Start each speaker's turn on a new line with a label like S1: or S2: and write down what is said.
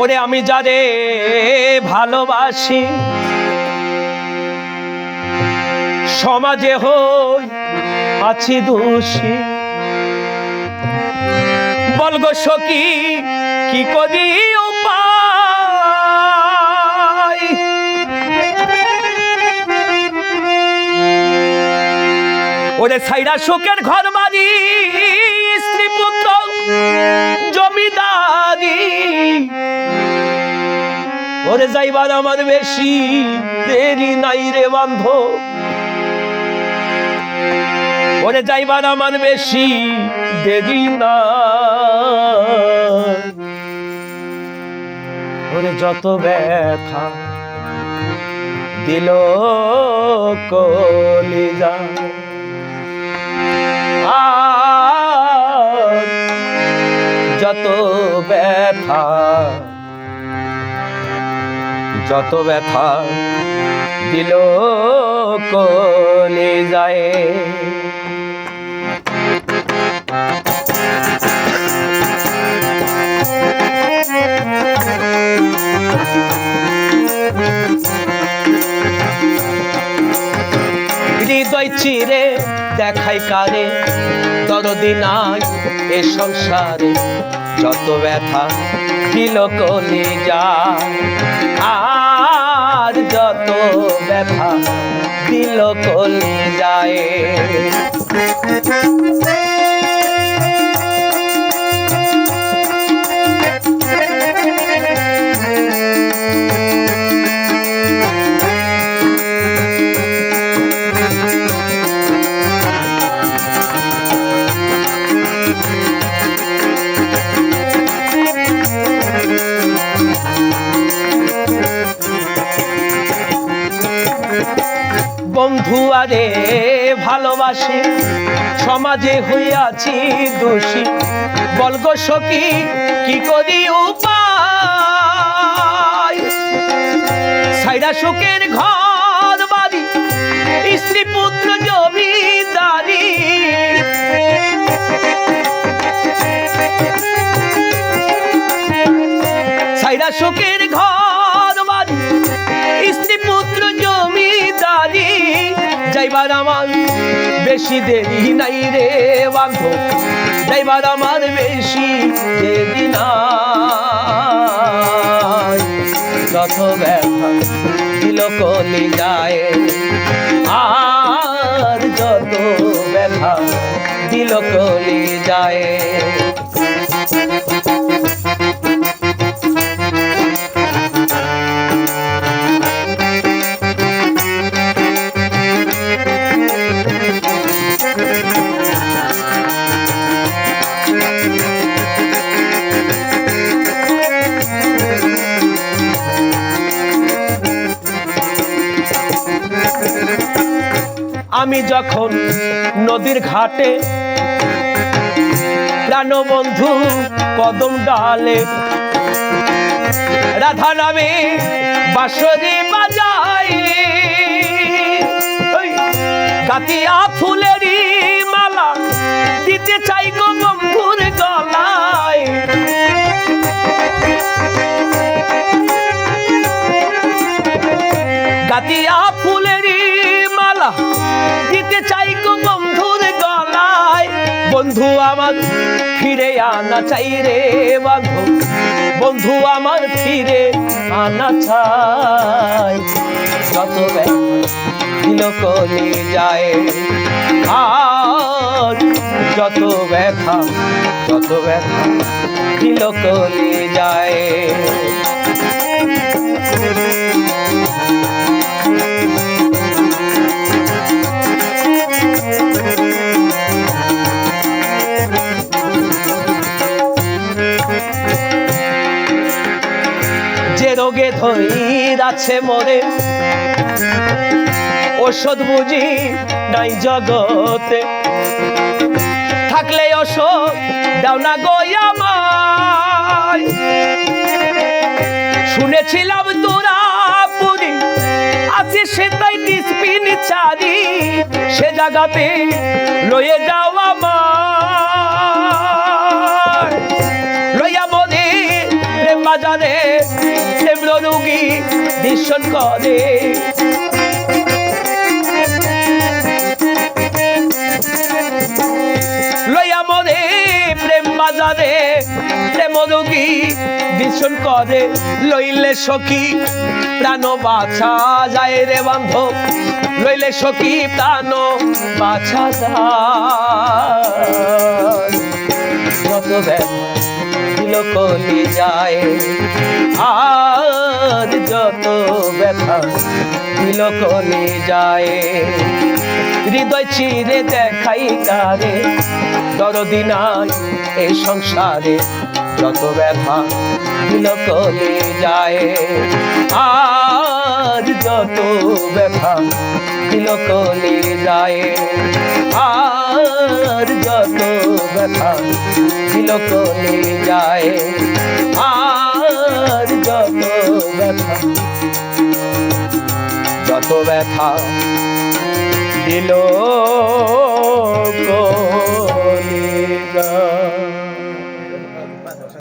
S1: ওরে আমি যারে ভালোবাসি, সমাজে হই আছি দোষী। বলগো সখী, কি করি ওরে সাইরা শোকের ঘর বাড়ি জমিদারি। ওরে যাইবার আমার বেশি দেরি নাই রে বান্ধ। ওরে যাইবার আমার বেশি দেরি না ওরে যত ব্যথা দিল কলিজা। ব্যথা। যত ব্যথা দিল কলে যায়। হৃদয় চিরে দেখাই কারে? দরদি নাই এ সংসারে, যত ব্যথা ছিল কলে যা আর যত ব্যথা দিল কলে যায়। বন্ধু আরে, ভালোবাসে, সমাজে হইয়াছি দোষী। বলগ সখী, কি করি উপায়? সাইরা ঘর বাড়ি, স্ত্রী পুত্র জমিদারি। সাইরা সুখের ঘর বেশি দেরি নাই রে বান্ধব। যাইবার আমার বেশি দেরি নাই। যত ব্যথা দিল কলি যায় আর যত ব্যথা দিল কলি যায় আমি যখন নদীর ঘাটে বন্ধু কদম ডালে, রাধা নামে বাঁশরি বাজাই কাতিয়া ফুলেরই মালা দিতে চাই গো দিতে চাই গো বন্ধুর গলায়। বন্ধু আমার ফিরে আনা চাই রে বান্ধব বন্ধু আমার ফিরে আনা চাই। যত দিল কলি যায় আর যত ব্যথা যত ব্যথা দিল যায়। আছে মরে। ওষুধ বুঝি নাই জগতে। থাকলে ওষুধ দাও না গয়ামায় শুনেছিলাম তোরা পুরি আছে সেটাই ডিসপিন চারি, সে জায়গাতে রয়ে যাওয়া মা ভীষণ করে। লইয়া মরে প্রেম বাজারে, প্রেম রোগী ভীষণ করে। লইলে সখী প্রাণ বাছা যায় রে বান্ধব। লইলে সখী প্রাণ বাছা যায়। যত দিল কলি যায়। আর যত ব্যথা দিল কলি যায়। হৃদয় চিরে দেখাই তারে দরদি নাই সংসারে। যত ব্যথা দিল কলি যায় আর যত ব্যথা দিল কলি যায় আর যত ব্যথা দিল কলি যায় আর যত ব্যথা যত ব্যথা দিল।